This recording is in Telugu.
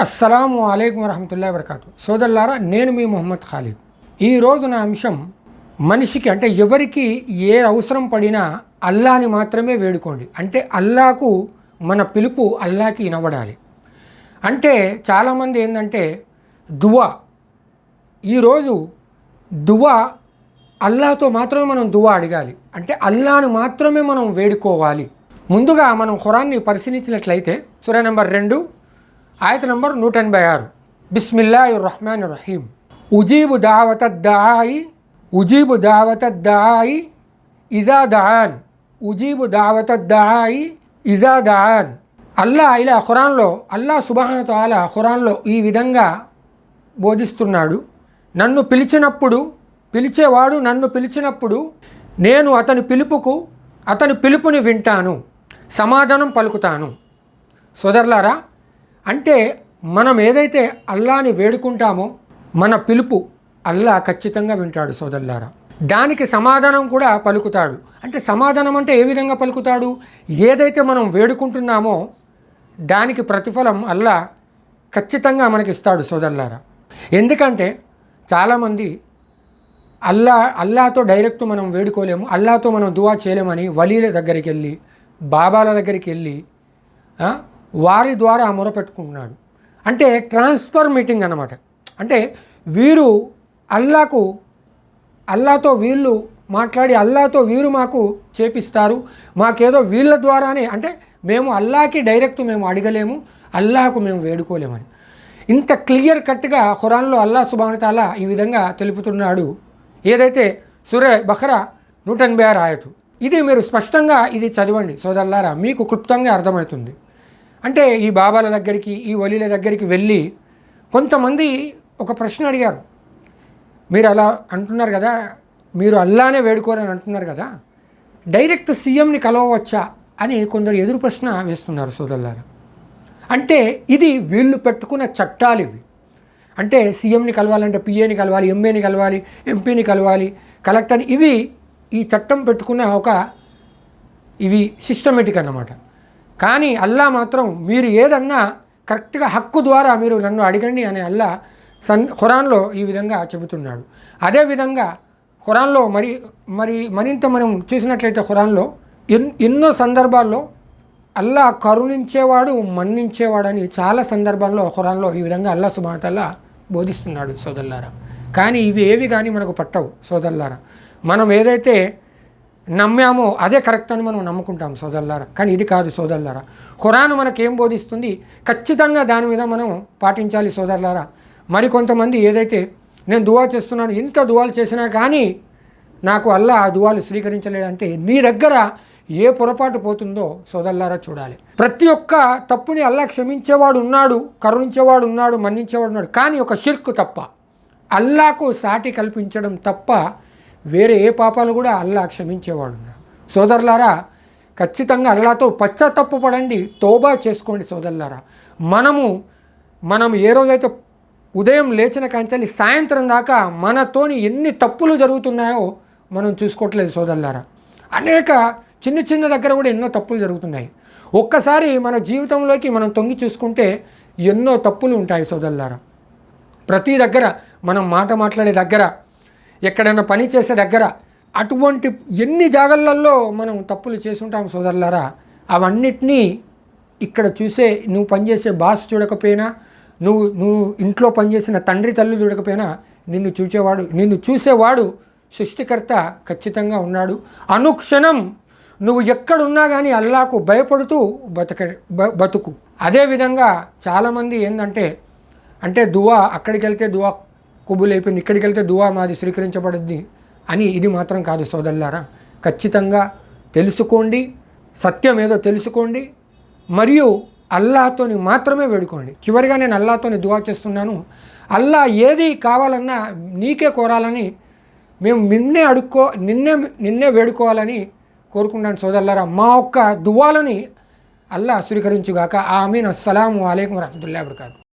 అస్సలాము అలైకుం వరహమతుల్లా వరకాతు సోదరులారా నేను మీ మొహమ్మద్ ఖాలిద్. ఈ నా అంశం మనిషికి అంటే ఎవరికి ఏ అవసరం పడినా అల్లాని మాత్రమే వేడుకోండి. అంటే అల్లాకు మన పిలుపు అల్లాకి వినబడాలి అంటే చాలామంది ఏంటంటే దువా. ఈరోజు దువా అల్లాతో మాత్రమే మనం దువా అడగాలి. అంటే అల్లాను మాత్రమే మనం వేడుకోవాలి. ముందుగా మనం ఖురాన్ని పరిశీలించినట్లయితే సుర నెంబర్ రెండు ఆయత నంబర్ నూట ఎనభై ఆరు. బిస్మిల్లా రహమాన్ రహీం ఉజీబు దావత దాయి ఉజీబు దావత దాయి ఇజా దాన్. ఉజీబు దావత దాయి ఇజా దాన్. అల్లా ఇలా ఖురాన్లో అల్లా సుబాహన అలా ఖురాన్లో ఈ విధంగా బోధిస్తున్నాడు. నన్ను పిలిచినప్పుడు పిలిచేవాడు నన్ను పిలిచినప్పుడు నేను అతని పిలుపుకు అతని పిలుపుని వింటాను సమాధానం పలుకుతాను. సోదరులారా అంటే మనం ఏదైతే అల్లాని వేడుకుంటామో మన పిలుపు అల్లా ఖచ్చితంగా వింటాడు సోదరులారా. దానికి సమాధానం కూడా పలుకుతాడు. అంటే సమాధానం అంటే ఏ విధంగా పలుకుతాడు? ఏదైతే మనం వేడుకుంటున్నామో దానికి ప్రతిఫలం అల్లా ఖచ్చితంగా మనకి ఇస్తాడు సోదరులారా. ఎందుకంటే చాలామంది అల్లా అల్లాతో డైరెక్ట్ మనం వేడుకోలేము అల్లాతో మనం దువా చేయలేమని వలీల దగ్గరికి వెళ్ళి బాబాల దగ్గరికి వెళ్ళి వారి ద్వారా మొరపెట్టుకుంటున్నాడు అంటే ట్రాన్స్ఫర్ మీటింగ్ అన్నమాట. అంటే వీరు అల్లాకు అల్లాతో వీళ్ళు మాట్లాడి అల్లాతో వీరు మాకు చేపిస్తారు. మాకేదో వీళ్ళ ద్వారానే అంటే మేము అల్లాకి డైరెక్ట్ మేము అడగలేము అల్లాకు మేము వేడుకోలేమని. ఇంత క్లియర్ కట్గా ఖురాన్లో అల్లా సుబానతాల ఈ విధంగా తెలుపుతున్నాడు. ఏదైతే సురే బహ్రా నూట ఎనభై ఆరు ఆయతు. ఇది మీరు స్పష్టంగా ఇది చదవండి. సోదల్లారా మీకు క్లుప్తంగా అర్థమవుతుంది. అంటే ఈ బాబాల దగ్గరికి ఈ వలీల దగ్గరికి వెళ్ళి కొంతమంది ఒక ప్రశ్న అడిగారు. మీరు అలా అంటున్నారు కదా మీరు అల్లానే వేడుకోరని అంటున్నారు కదా డైరెక్ట్ సీఎంని కలవవచ్చా అని కొందరు ఎదురు ప్రశ్న వేస్తున్నారు సోదరులారా. అంటే ఇది వీళ్ళు పెట్టుకున్న చట్టాలు ఇవి. అంటే సీఎంని కలవాలంటే పిఏని కలవాలి ఎంఏని కలవాలి ఎంపీని కలవాలి కలెక్టర్ ఇవి ఈ చట్టం పెట్టుకున్న ఒక ఇవి సిస్టమేటిక్ అన్నమాట. కానీ అల్లా మాత్రం మీరు ఏదన్నా కరెక్ట్గా హక్కు ద్వారా మీరు నన్ను అడగండి అని అల్లా సన్ ఖురాన్లో ఈ విధంగా చెబుతున్నాడు. అదేవిధంగా ఖురాన్లో మరి మరి మరింత మనం చూసినట్లయితే ఖురాన్లో ఎన్ ఎన్నో సందర్భాల్లో అల్లా కరుణించేవాడు మన్నించేవాడని చాలా సందర్భాల్లో ఖురాన్లో ఈ విధంగా అల్లా సుబానతల్లా బోధిస్తున్నాడు సోదల్లారా కానీ ఇవి ఏవి కానీ మనకు పట్టవు సోదల్లారా మనం ఏదైతే నమ్మామో అదే కరెక్ట్ అని మనం నమ్ముకుంటాం సోదరులారా. కానీ ఇది కాదు సోదరులారా. ఖురాన్ మనకేం బోధిస్తుంది? ఖచ్చితంగా దాని మీద మనం పాటించాలి సోదరులారా. మరి కొంతమంది ఏదైతే నేను దువా చేస్తున్నాను ఇంత దువాలు చేసినా కానీ నాకు అల్లా ఆ దువాలు స్వీకరించలేడంటే నీ దగ్గర ఏ పొరపాటు పోతుందో సోదరులారా చూడాలి. ప్రతి ఒక్క తప్పుని అల్లా క్షమించేవాడు ఉన్నాడు కరుణించేవాడు ఉన్నాడు మన్నించేవాడు ఉన్నాడు. కానీ ఒక షిర్క్ తప్ప అల్లాకు సాటి కల్పించడం తప్ప వేరే ఏ పాపాలు కూడా అల్లా క్షమించేవాడు సోదరులారా ఖచ్చితంగా అల్లాతో పశ్చాత్తప్పు పడండి తోబా చేసుకోండి సోదరులారా. మనము మనం ఏ రోజైతే ఉదయం లేచిన కాంచాలి సాయంత్రం దాకా మనతోని ఎన్ని తప్పులు జరుగుతున్నాయో మనం చూసుకోవట్లేదు సోదరులారా. అనేక చిన్న చిన్న దగ్గర కూడా ఎన్నో తప్పులు జరుగుతున్నాయి. ఒక్కసారి మన జీవితంలోకి మనం తొంగి చూసుకుంటే ఎన్నో తప్పులు ఉంటాయి సోదరులారా. ప్రతి దగ్గర మనం మాట మాట్లాడే దగ్గర ఎక్కడైనా పని చేసే దగ్గర అటువంటి ఎన్ని జాగళ్ళల్లో మనం తప్పులు చేసుంటాం సోదరులారా అవన్నిటినీ ఇక్కడ చూసే నువ్వు పనిచేసే బాస్ చూడకపోయినా నువ్వు నువ్వు ఇంట్లో పనిచేసిన తండ్రి తల్లి చూడకపోయినా నిన్ను చూసేవాడు నిన్ను చూసేవాడు సృష్టికర్త ఖచ్చితంగా ఉన్నాడు. అనుక్షణం నువ్వు ఎక్కడున్నా కానీ అల్లాకు భయపడుతూ బతక బ- బతుకు. అదేవిధంగా చాలామంది ఏంటంటే అంటే దువా అక్కడికి వెళ్తే దువా కుబులైపోయింది. ఇక్కడికి వెళ్తే దువా మాది స్వీకరించబడుద్ది అని ఇది మాత్రం కాదు సోదరులారా. ఖచ్చితంగా తెలుసుకోండి సత్యం ఏదో తెలుసుకోండి మరియు అల్లాతోని మాత్రమే వేడుకోండి. చివరిగా నేను అల్లాతోని దువా చేస్తున్నాను. అల్లా ఏది కావాలన్నా నీకే కోరాలని మేము నిన్నే అడుక్కో నిన్నే నిన్నే వేడుకోవాలని కోరుకుంటాను సోదరులారా. మా ఒక్క దువాలని అల్లా స్వీకరించుగాక. ఆమీన్. అస్సలం అలైకం వరహమతుల్లా వబర్కాతు.